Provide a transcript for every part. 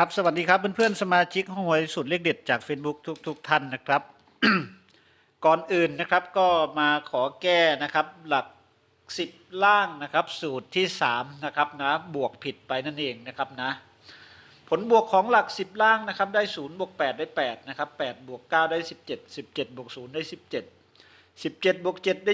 ครับสวัสดีครับเพื่อนๆสมาชิกห้องหวยสุดเลขเด็ดจาก Facebook ทุกๆท่านนะครับ ก่อนอื่นนะครับก็มาขอแก้นะครับหลัก 10 ล่างนะครับ สูตรที่ 3 นะครับนะบวกผิดไปนั่นเองนะครับนะ ผลบวกของหลัก 10 ล่างนะครับได้0บวก8ได้8นะครับ8บวก9ได้17 17บวก0ได้ 17 17บวก7ได้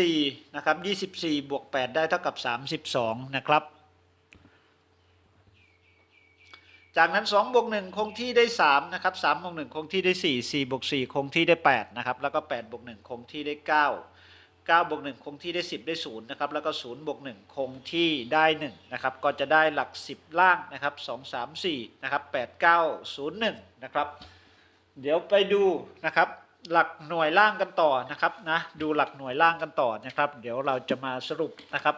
24นะครับ24บวก8ได้เท่ากับ 32 นะครับ จากนั้น2บวก1คงที่ได้3นะครับ3บวก1คงที่ได้ 4 4บวก4คงที่ได้8นะครับแล้วก็8บวก1คงที่ได้ 9 9บวก1คงที่ได้ 10 ได้0นะครับแล้วก็0บวก1คงที่ได้1นะครับก็จะได้หลัก 10 ล่างนะครับ2 3 4นะครับ8 9 0 1นะครับเดี๋ยวไปดูนะครับหลักหน่วยล่างกันต่อนะครับนะดูหลักหน่วยล่างกันต่อนะครับ เดี๋ยวเราจะมาสรุปนะครับ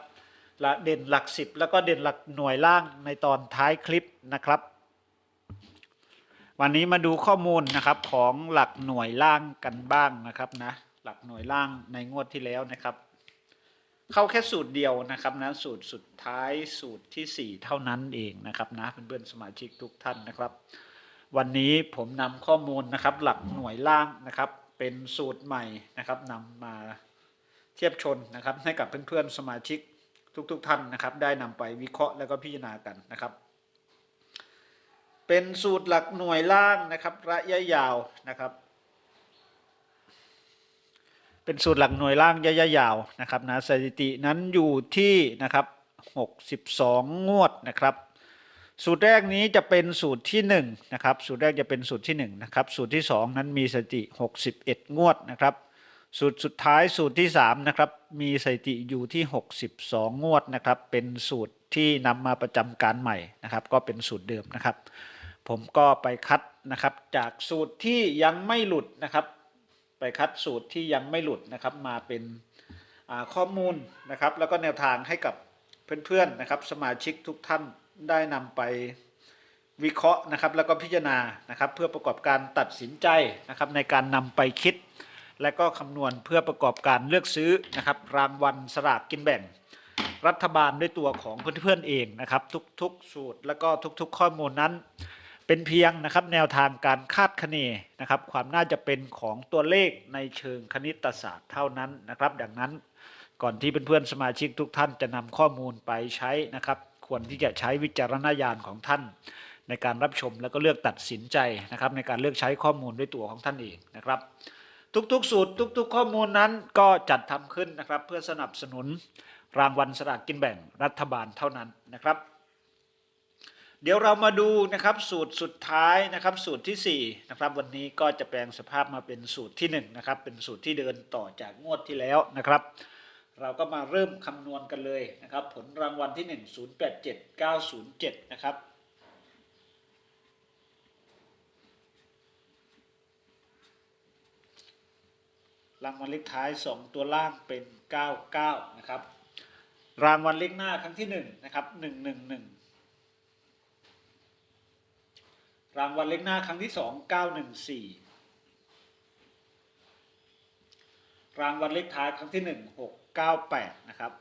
เด่นหลัก 10 แล้วก็เด่นหลักหน่วยล่างในตอนท้ายคลิปนะครับ วันนี้มาดูข้อมูลนะครับของหลักหน่วยล่างกันบ้างนะครับนะหลักหน่วยล่างในงวดที่แล้วนะครับ เข้าแค่สูตรเดียวนะครับนะสูตรสุดท้ายสูตรที่ 4 เท่านั้นเองนะครับนะเพื่อนๆสมาชิกทุกท่านนะครับ วันนี้ผมนำข้อมูลนะครับหลักหน่วยล่างนะครับ เป็นสูตรใหม่นะครับนำมาเทียบชนนะครับให้กับเพื่อนๆสมาชิกทุกๆ ท่านนะครับ ได้นำไปวิเคราะห์แล้วก็พิจารณากันนะครับ เป็นสูตรหลักหน่วยล่างนะครับ ระยะยาวนะครับ เป็นสูตรหลักหน่วยล่างระยะยาวนะครับนะสถิตินั้นอยู่ที่นะครับ62 งวดนะครับ สูตรแรกนี้จะเป็นสูตรที่1นะครับสูตรแรกจะเป็นสูตรที่1นะครับสูตรที่ 2 นั้นมีสถิติ 61 งวดนะครับ สูตรสุดท้ายสูตรที่3นะครับมีสถิติอยู่ที่ 62 งวดนะครับ เป็นสูตรที่นำมาประจำการใหม่นะครับ ก็เป็นสูตรเดิมนะครับ ผมก็ไปคัดนะครับ จากสูตรที่ยังไม่หลุดนะครับ ไปคัดสูตรที่ยังไม่หลุดนะครับ มาเป็นข้อมูลนะครับ แล้วก็แนวทางให้กับเพื่อนๆนะครับ สมาชิกทุกท่านได้นำไปวิเคราะห์นะครับ แล้วก็พิจารณานะครับ เพื่อประกอบการตัดสินใจนะครับ ในการนำไปคิด และก็คำนวณเพื่อประกอบการเลือกซื้อนะครับ รางวัลสลากกินแบ่งรัฐบาลด้วยตัวของเพื่อนๆเองนะครับ ทุกๆ สูตร แล้วก็ทุกๆ ข้อมูลนั้น เป็นเพียงนะครับแนวทางการคาดคะเนนะครับ ความน่าจะเป็นของตัวเลขในเชิงคณิตศาสตร์เท่านั้นนะครับ ดังนั้นก่อนที่เพื่อนๆสมาชิกทุกท่านจะนำข้อมูลไปใช้นะครับ ควรที่จะใช้วิจารณญาณของท่าน ในการรับชมแล้วก็เลือกตัดสินใจนะครับ ในการเลือกใช้ข้อมูลด้วยตัวของท่านเองนะครับ ทุกๆ สูตรทุก ๆ ข้อมูลนั้นก็จัดทำขึ้นนะครับ เพื่อสนับสนุนรางวัลสลากกินแบ่งรัฐบาลเท่านั้นนะครับ เดี๋ยวเรามาดูนะครับสูตรสุดท้ายนะครับสูตรที่4นะครับวันนี้ก็จะแปลงสภาพมาเป็นสูตรที่1นะครับเป็นสูตรที่เดินต่อจากงวดที่แล้วนะครับ เราก็มาเริ่มคำนวณกันเลยนะครับ ผลรางวัลที่ 1 087 907 นะครับรางวัลเลขท้าย 2 ตัวล่างเป็น 99 นะครับ รางวัลเลขหน้าครั้งที่ 1 นะครับ 111 รางวัลเลขหน้าครั้งที่2 914รางวัลเลขท้ายครั้งที่1 698นะครับ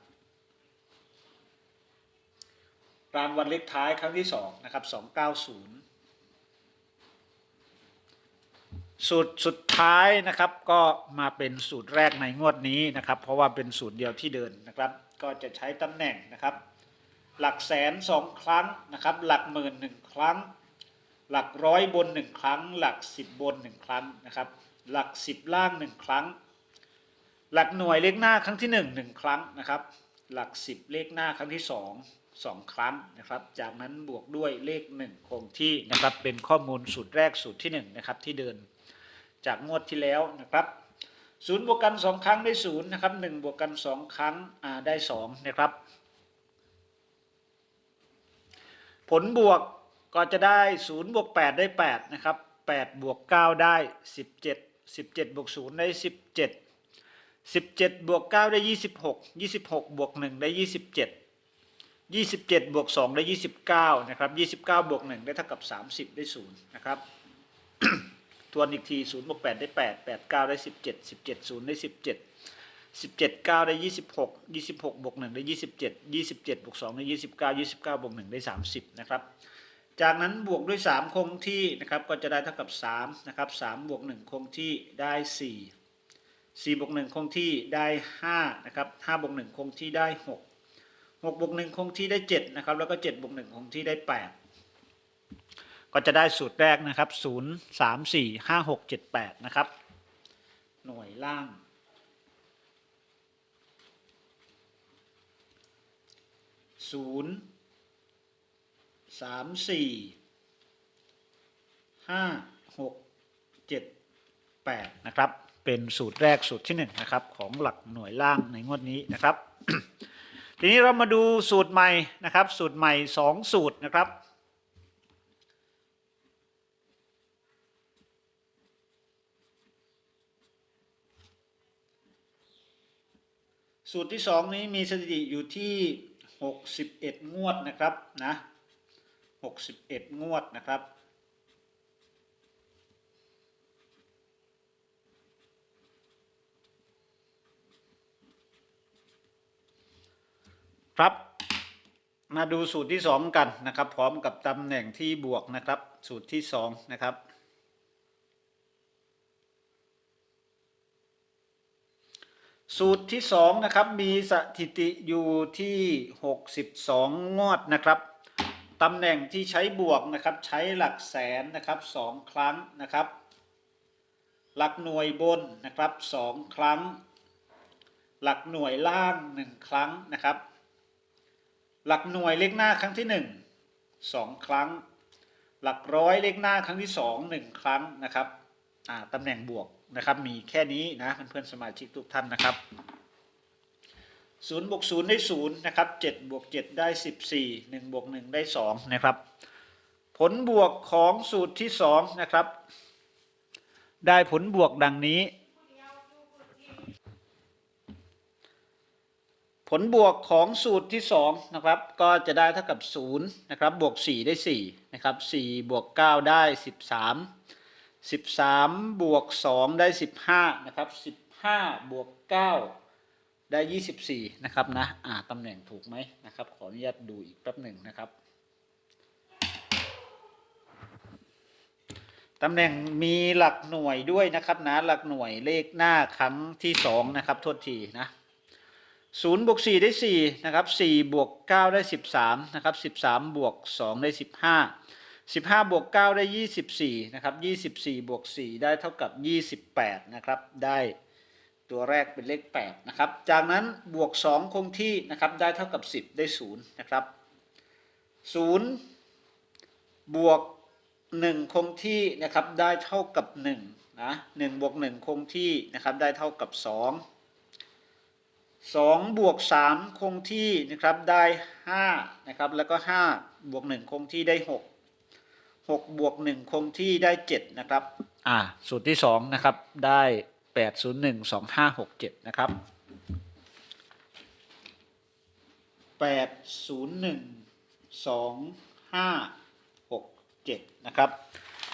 รางวัลเลขท้ายครั้งที่2นะครับ290สูตรสุดท้ายนะครับก็มาเป็นสูตรแรกในงวดนี้นะครับ เพราะว่าเป็นสูตรเดียวที่เดินนะครับ ก็จะใช้ตำแหน่งนะครับ หลักแสนสองครั้งนะครับ หลักหมื่นหนึ่งครั้ง หลักร้อยบนหนึ่งครั้ง หลักสิบบนหนึ่งครั้งนะครับ หลักสิบล่างหนึ่งครั้ง หลักหน่วยเลขหน้าครั้งที่หนึ่งหนึ่งครั้งนะครับ หลักสิบเลขหน้าครั้งที่สองสองครั้งนะครับ จากนั้นบวกด้วยเลขหนึ่งคงที่นะครับ เป็นข้อมูลสูตรแรกสูตรที่หนึ่งนะครับที่เดินจากงวดที่แล้วนะครับศูนย์บวกกันสองครั้งได้ศูนย์นะครับหนึ่งบวกกันสองครั้งได้สองนะครับ ผลบวก ก็จะได้0บวก8ได้8นะครับ8บวก9ได้ 17 17บวก0ได้ 17 17บวก9ได้ 26 26บวก1ได้ 27 27บวก2ได้ 29นะครับ29บวก1ได้เท่ากับ 30 ได้0นะครับทวนอีกที0บวก8ได้ 8 8 9 ได้ 17 17 0 ได้ 17 17 9 ได้ 26 26 บวก 1 ได้ 27 27 บวก 2 ได้ 29 29 บวก 1 ได้ 30 นะครับ จากนั้นบวกด้วย 3 คงที่นะครับก็จะได้เท่ากับ3นะครับ3บวก1คงที่ได้ 4 4บวก1คงที่ได้5นะครับ5บวก1คงที่ได้ 6 6บวก1คงที่ได้7นะครับแล้วก็7บวก1คงที่ได้ 8 ก็จะได้สูตรแรกนะครับ 0 3 4 5 6 7 8 นะครับ หน่วยล่างศูนย์ สามสี่ห้าหกเจ็ดแปดนะครับ เป็นสูตรแรกสูตรที่หนึ่งนะครับ ของหลักหน่วยล่างในงวดนี้นะครับ ทีนี้เรามาดูสูตรใหม่นะครับ สูตรใหม่สองสูตรนะครับสูตรที่สองนี้มีสถิติอยู่ที่ 61 งวดนะครับนะ 61 งวดนะครับ ครับ มาดูสูตรที่สองกันนะครับ พร้อมกับตำแหน่งที่บวกนะครับ สูตรที่สองนะครับสูตรที่สองนะครับ มีสถิติอยู่ที่ 62 งวดนะครับ ตำแหน่งที่ใช้บวกนะครับใช้หลักแสนนะครับสองครั้งนะครับ หลักหน่วยบนนะครับสองครั้ง หลักหน่วยล่างหนึ่งครั้งนะครับ หลักหน่วยเลขหน้าครั้งที่หนึ่งสองครั้ง หลักร้อยเลขหน้าครั้งที่สองหนึ่งครั้งนะครับตำแหน่งบวกนะครับมีแค่นี้นะเพื่อนๆสมาชิกทุกท่านนะครับ ศูนย์บวกศูนย์ได้ศูนย์นะครับเจ็ดบวกเจ็ดได้สิบสี่หนึ่งบวกหนึ่งได้สองนะครับผลบวกของสูตรที่สองนะครับได้ผลบวกดังนี้ ผลบวกของสูตรที่2นะครับก็จะได้เท่ากับ0นะครับบวก 4 ได้4นะครับ4บวก 9 ได้ 13 13บวก2ได้ 15นะครับ15บวก9 ได้ 24 นะครับนะ อ่าตำแหน่งถูกไหมนะครับ ขออนุญาตดูอีกแป๊บหนึ่งนะครับ ตำแหน่งมีหลักหน่วยด้วยนะครับนะ หลักหน่วยเลขหน้าครั้งที่ 2 นะครับโทษทีนะศูนย์บวกสี่ได้สี่นะครับสี่บวกเก้าได้สิบสามนะครับสิบสามบวกสองได้สิบห้าสิบห้าบวกเก้าได้ยี่สิบสี่นะครับยี่สิบสี่บวกสี่ได้เท่ากับยี่สิบแปดนะครับได้ ตัวแรกเป็นเลขแปดนะครับ จากนั้นบวกสองคงที่นะครับ ได้เท่ากับสิบได้ศูนย์นะครับศูนย์บวกหนึ่งคงที่นะครับได้เท่ากับหนึ่งนะหนึ่งบวกหนึ่งคงที่นะครับได้เท่ากับสองสองบวกสามคงที่นะครับได้ห้านะครับแล้วก็ห้าบวกหนึ่งคงที่ได้หกหกบวกหนึ่งคงที่ได้เจ็ดนะครับอ่าสูตรที่สองนะครับได้ แปดศูนย์หนึ่งสองห้าหกเจ็ดนะครับแปดศูนย์หนึ่งสองห้าหกเจ็ดนะครับ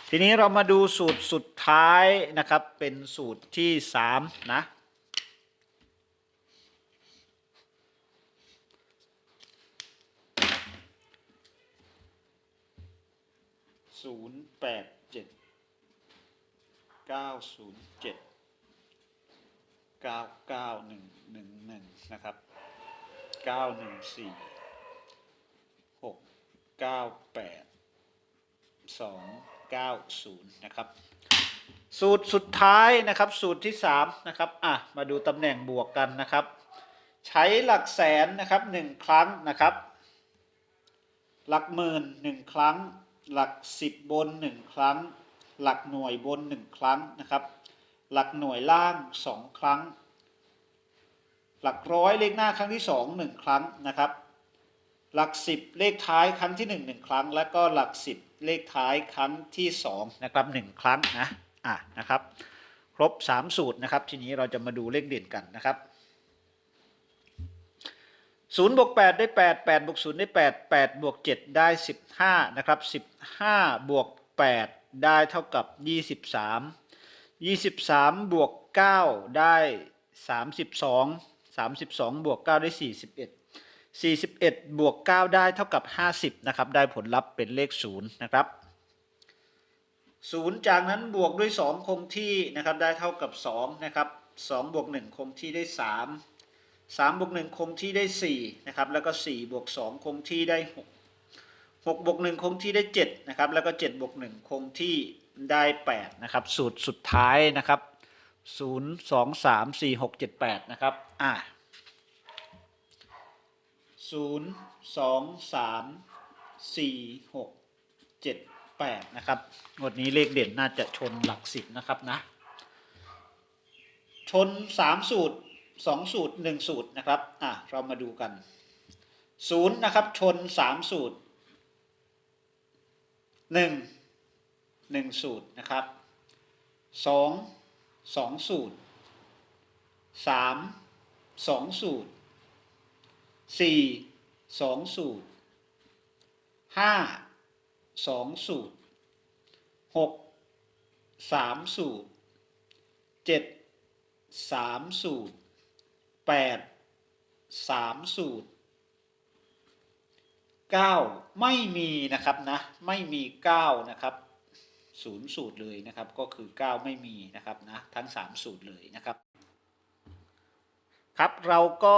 ทีนี้เรามาดูสูตรสุดท้ายนะครับ เป็นสูตรที่สามนะศูนย์แปดเจ็ดเก้าศูนย์ เจ็ดเก้าเก้าหนึ่งหนึ่งหนึ่งนะครับเก้าหนึ่งสี่หกเก้าแปดสองเก้าศูนย์นะครับ สูตรสุดท้ายนะครับ สูตรที่สามนะครับ อะ มาดูตำแหน่งบวกกันนะครับ ใช้หลักแสนนะครับหนึ่งครั้งนะครับ หลักหมื่นหนึ่งครั้ง หลักสิบบนหนึ่งครั้ง หลักหน่วยบนหนึ่งครั้งนะครับ หลักหน่วยล่างสองครั้ง หลักร้อยเลขหน้าครั้งที่สองหนึ่งครั้งนะครับ หลักสิบเลขท้ายครั้งที่หนึ่งหนึ่งครั้ง และก็หลักสิบเลขท้ายครั้งที่สองนะครับหนึ่งครั้งนะอะนะครับ ครบสามสูตรนะครับ ทีนี้เราจะมาดูเลขเด่นกันนะครับศูนย์บวกแปดได้แปดแปดบวกศูนย์ได้แปดแปดบวกเจ็ดได้สิบห้านะครับสิบห้าบวกแปดได้เท่ากับยี่สิบสาม ยี่สิบสามบวกเก้าได้สามสิบสองสามสิบสองบวกเก้าได้สี่สิบเอ็ด41บเอ็ดบวก9ได้เท่ากับ50นะครับ ได้ผลลัพธ์เป็นเลข0นย์นะครับ0จากนั้นบวกด้วย2คงที่นะครับ ได้เท่ากับ2นะครับ2บวก1คงที่ได้3 3บวก1คงที่ได้4นะครับ แล้วก็4บวก2คงที่ได้6 6บวก1คงที่ได้7นะครับแล้วก็7บวก1คงที่ได้8นะครับสูตรสุดท้ายนะครับ 0 2 3 4 6 7 8นะครับอ่าศูนย์สองสามสี่หกเจ็ดแปดนะครับงวดนี้เลขเด่นน่าจะชนหลักสิบนะครับนะ ชนสามสูตรสองสูตรหนึ่งสูตรนะครับอะเรามาดูกันศูนย์นะครับ ชนสามสูตร หนึ่งหนึ่งสูตรนะครับสองสองสูตรสามสองสูตรสี่สองสูตรห้าสองสูตรหกสามสูตรเจ็ดสามสูตรแปดสามสูตร เก้าไม่มีนะครับนะไม่มีเก้านะครับศูนย์สูตรเลยนะครับก็คือเก้าไม่มีนะครับนะทั้งสามสูตรเลยนะครับ ครับเราก็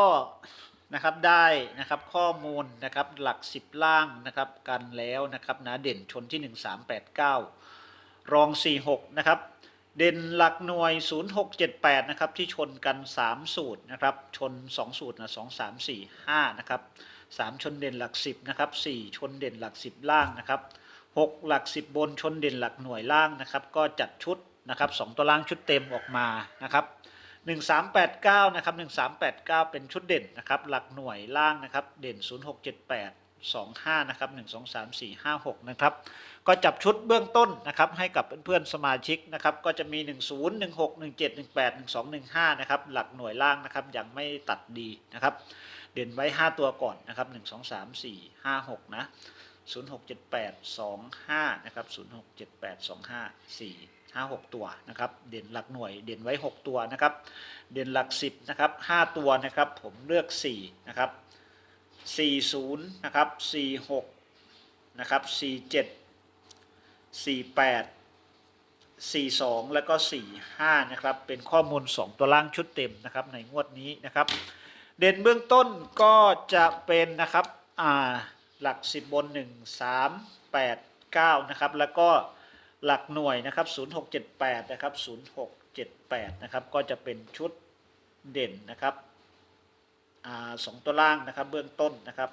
นะครับได้นะครับข้อมูลนะครับหลัก 10 ล่างนะครับกันแล้วนะครับนะเด่นชนที่ 1389 รอง 46 นะครับ เด่นหลักหน่วย 0678 นะครับที่ชนกัน 3 สูตรนะครับชน 2 สูตรนะ2 3 4 5 นะครับ 3 ชนเด่นหลัก 10นะครับ4ชนเด่นหลัก 10 ล่างนะครับ6หลัก 10 บนชนเด่นหลักหน่วยล่างนะครับก็จัดชุดนะครับ2ตัวล่างชุดเต็มออกมานะครับ1389นะครับ1389 เป็นชุดเด่นนะครับหลักหน่วยล่างนะครับเด่น 0678 25นะครับ1 2 3 4 5 6นะครับก็จับชุดเบื้องต้นนะครับให้กับเพื่อนๆสมาชิกนะครับก็จะมี 10 16 17 18 12 15นะครับหลักหน่วยล่างนะครับยังไม่ตัดดีนะครับ เด่นไว้ 5 ตัวก่อนนะครับ 1 2 3 4 5 6 นะ 0678 25 นะครับ 0678 25 4 5 6 ตัวนะครับ เด่นหลักหน่วย เด่นไว้ 6 ตัวนะครับ เด่นหลัก 10 นะครับ 5 ตัวนะครับ ผมเลือก 4 นะครับ 40 นะครับ 46 นะครับ 47 48 42 แล้วก็ 45 นะครับ เป็นข้อมูล 2 ตัวล่างชุดเต็มนะครับในงวดนี้นะครับ เด่นเบื้องต้นก็จะเป็นนะครับหลัก 10 บน 1 3 8 9 นะครับ แล้วก็หลักหน่วยนะครับ 0678 นะครับ 0678 นะครับ ก็จะเป็นชุดเด่นนะครับอสองตัวล่างนะครับเบื้องต้นนะครับ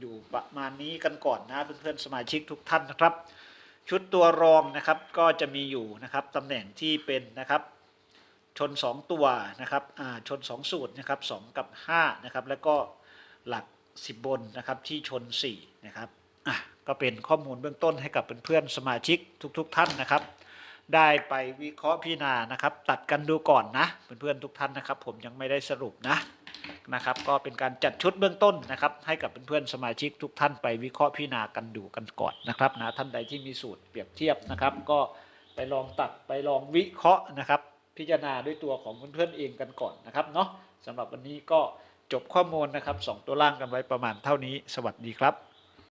อยู่ประมาณนี้กันก่อนนะเพื่อนๆสมาชิกทุกท่านนะครับ ชุดตัวรองนะครับก็จะมีอยู่นะครับตำแหน่งที่เป็นนะครับ ชน 2 ตัวนะครับอ่าชน 2 สูตรนะครับ2กับ5นะครับแล้วก็หลัก 10 บนนะครับที่ชน 4 นะครับอะก็เป็นข้อมูลเบื้องต้นให้กับเพื่อนๆสมาชิกทุก ๆ ท่านนะครับ ได้ไปวิเคราะห์พิจารณานะครับ ตัดกันดูก่อนนะเพื่อนๆทุกท่านนะครับ ผมยังไม่ได้สรุปนะนะครับก็เป็นการจัดชุดเบื้องต้นนะครับ ให้กับเพื่อนๆสมาชิกทุกท่านไปวิเคราะห์พิจารณากันดูกันก่อนนะครับนะท่านใดที่มีสูตรเปรียบเทียบนะครับ ก็ไปลองตัดไปลองวิเคราะห์นะครับ พิจารณาด้วยตัวของเพื่อนๆเองกันก่อนนะครับเนาะสำหรับวันนี้ก็จบข้อมูลนะครับสองตัวล่างกันไว้ประมาณเท่านี้ สวัสดีครับ